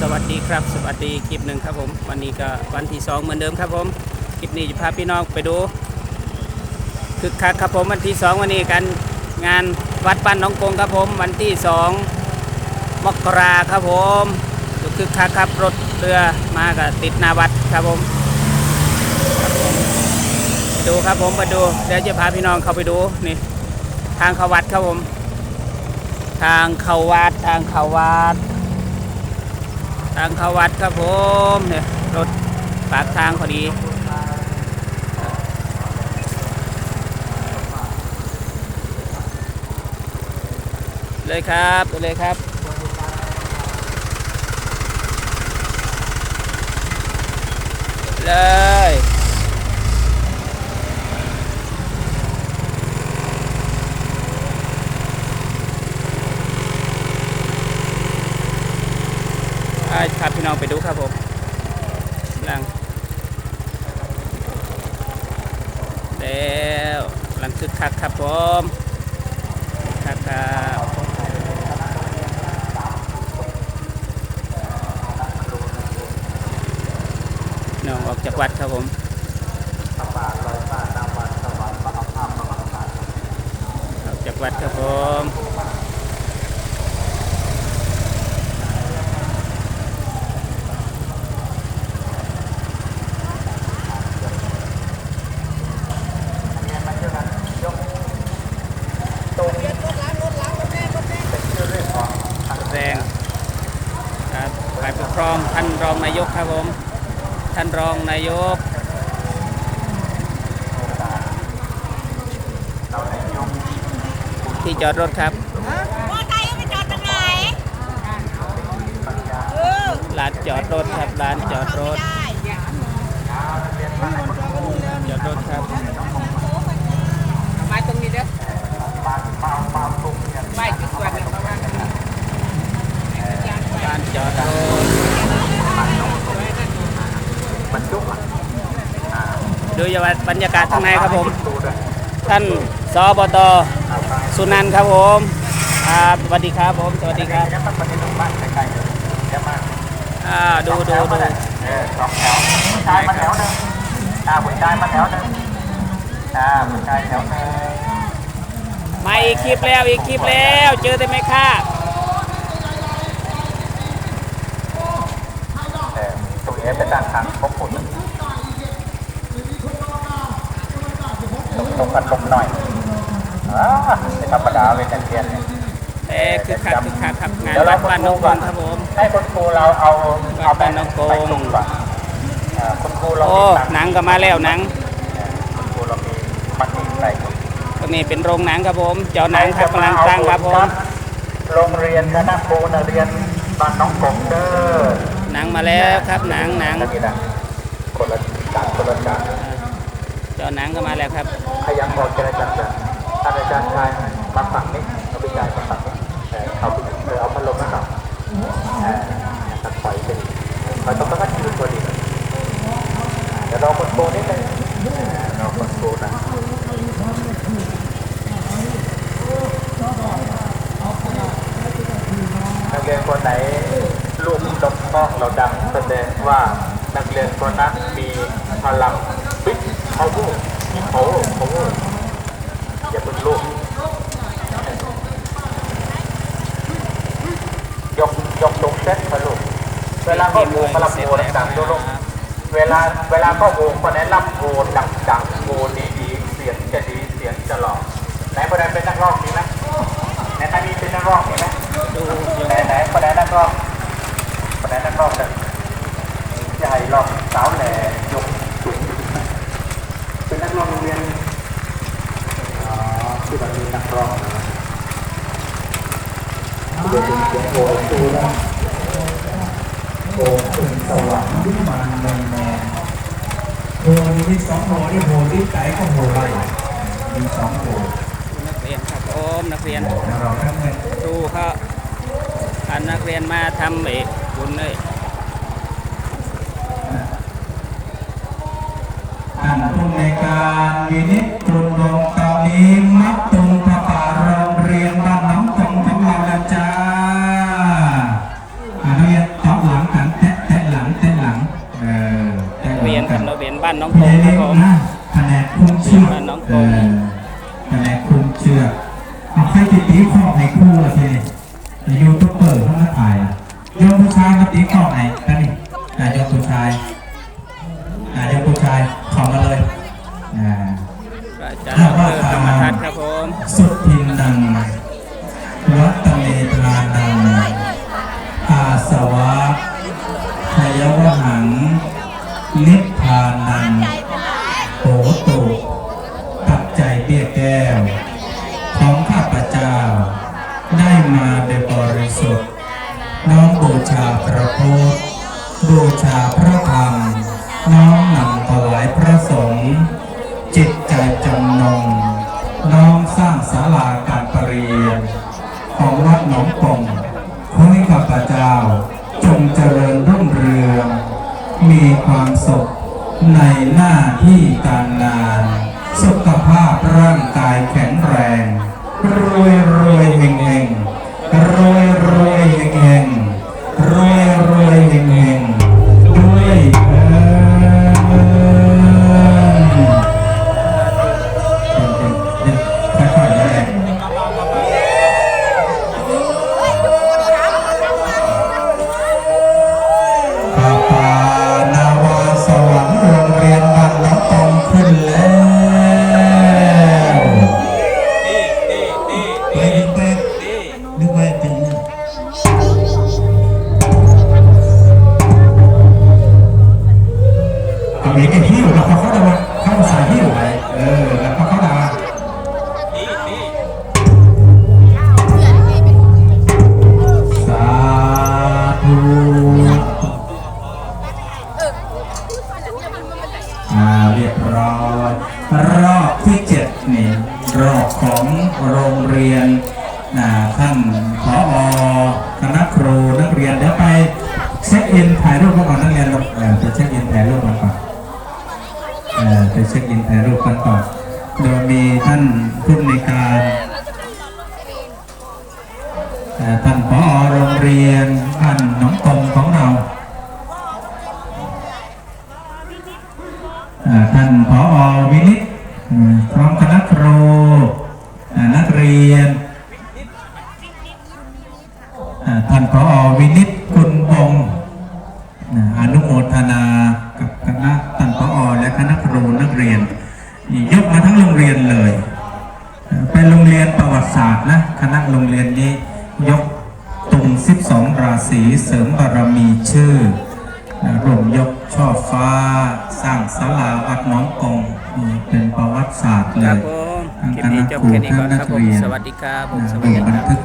สวัสดีครับ สวัสดีคลิปหนึ่งครับผมวันนี้ก็วันที่สองเหมือนเดิมครับผมคลิปนี้จะพาพี่น้องไปดูคึกคักครับผมวันที่สองวันนี้กันงานวัดบ้นน้องกงครับผมวันที่สองมกราครับผมคึกคักครับรถเรือมากับติดนาวัดครับผมดูครับผมไปดูเดี๋ยวจะพาพี่น้องเข้าไปดูนี่ทางเขาวัดครับผม ทางเขาวัดทางเขาวัด ทางเข้าวัดครับผมเนี่ยรถปากทางพอดีเลยครับไปเลยครับเลย อ่าครับพี่น้องไปดูครับผมลังแล้วลังคึกคักครับผมคักครับน้องออกจากวัดครับผมออกจากวัดครับผม แรงครับ ฝ่ายปกครองท่านรองนายกครับผม ท่านรองนายกที่จอดรถครับมอไซค์ไปจอดตรงไหนเออลานจอดรถครับลานจอดรถได้จอดรถครับมาตรงนี้เด้อไม่คือส่วนหนึ่งประมาณนั้นลานจอดรถ ดูบรรยากาศข้างในครับผม ท่านสบตสุนันท์ครับผมครับสวัสดีครับผม สวัสดีครับอ่าดูดูดูสองแถวผู้ชายมาแถวหนึ่งอ่าผู้ชายมาแถวหนึ่งอ่าผู้ชายแถวหนึ่งมาอีกคลิปแล้วอีกคลิปแล้ว เจอได้ไหมค่ะเออตัวเอฟเป็นด้านข้างพบผ ลตรงกันลงหน่อยอ่าเป็นธรรมดาเวทเทียนเนี่ยแต่คือคักคือคักครับงานวัดบ้านน้องกงครับผมให้คุณครูเราเอาเอาไปบ้านน้องกงไปจุ่มก่อนอ่าคุณครูเราโอ้มีตังค์หนังก็มาแล้วหนังคุณครูเรามีมันมีใส่ถุงตรงนี้เป็นโรงหนังครับผมเจ้าหนังครับกำลังตั้งครับผมโรงเรียนคณะครูนักเรียนบ้านน้องกงเด้อหนังมาแล้วครับหนังหนังนี่นะคนละจากคนละจากเจ้าหนังก็มาแล้วครับขยันบอกเจรจาจะท่านอาจารย์ชายมาฝั่งนี้เอาไปจ่ายมาฝั่งนี้เออเอาไปเออเอาพัดลมนะครับเออตัดไฟไปไฟต้องต้องยืนตัวดีเดี๋ยวรอคนโตนิดนึงรอคนโตนะนักเรียนคนไหนลูกดกกล้องเราดังแสดงว่านักเรียนคนนั้นมีพลัง บิ๊กเขาพูดเขาเขาพูดอย่าเพิ่งลูกยกยกตรงเส้นพะลูกเวลาก็โมพลังโมดังๆโยลงเวลาเวลาก็โมคนนั้นรับโมดังๆโมดีๆเสียงจะดีเสียงจะหล่อไหนคนนั้นเป็นนักร้องมีไหมไหนท่านี้เป็นนักร้องมีไหมดูอยู่ไหนไหนคนไหนนักร้องคนไหนนักร้องจะใหญ่ร้องสาวแหล่ยกสูงเป็นนักร้องโรงเรียนอ๋อที่เรามีนักร้องนะเรียนเสียงโอ้ดูนะโอ้เป็นสวรรค์ที่มันแมนแมน โห นี่มีสองโหนี่โหที่ไก่ก็โหไรมีสองโหนักเรียนครับผมนักเรียนแล้วเราทั้งเงินดูเขาพานักเรียนมาทำเอกบุญเลยท่านผู้ในวยการวินิจปรุงลง เล็กผมนะแนนคุ้มเชือกบ้านน้อเอคะแนนคุ้มเชือกเอาใครติดตีข้อให้คู่ละทีนี้ยูทูบเบอร์เข้ามาถ่ายยมผู้ชายมาตีข้อไหนกันนี่นายยมผู้ชายนายยมผู้ชายขอมาเลย จำนง น้องสร้างศาลาการประเรียน ของวัดหนองปงขอให้ข้าพเจ้า จงเจริญรุ่งเรือง มีความสุขในหน้าที่การงาน สุขภาพร่างกายแข็งแรง โรงเรียนท่านผอคณะครูนักเรียนเดี๋ยวไปเช็คอินถ่ายรูปกันก่อนนักเรียนลงเออไปเช็คอินถ่ายรูปกันก่อนเออไปเช็คอินถ่ายรูปกันก่อนโดยมีท่านผู้ในการท่านผอโรงเรียนท่านน้องตงของเราท่านผอวินิตพร้อมคณะครู นักเรียนท่านผอวินิตคุณพงศ์อนุโมทนากับคณะท่านผอและคณะครูนักเรียนนี่ยกมาทั้งโรงเรียนเลย เป็นโรงเรียนประวัติศาสตร์นะคณะโรงเรียนนี้ยกตุง 12 ราศีเสริมบารมีชื่อรวมยกช่อฟ้า สร้างศาลาวัดหน้องกงเป็นประวัติศาสตร์เลย คลิคปณะนี้จบครูแค่นี้ก่ท่าอนนนัคกรับผมเรียนสวัสดีครับผมนะสวัสร่วดีมคบันรับทึก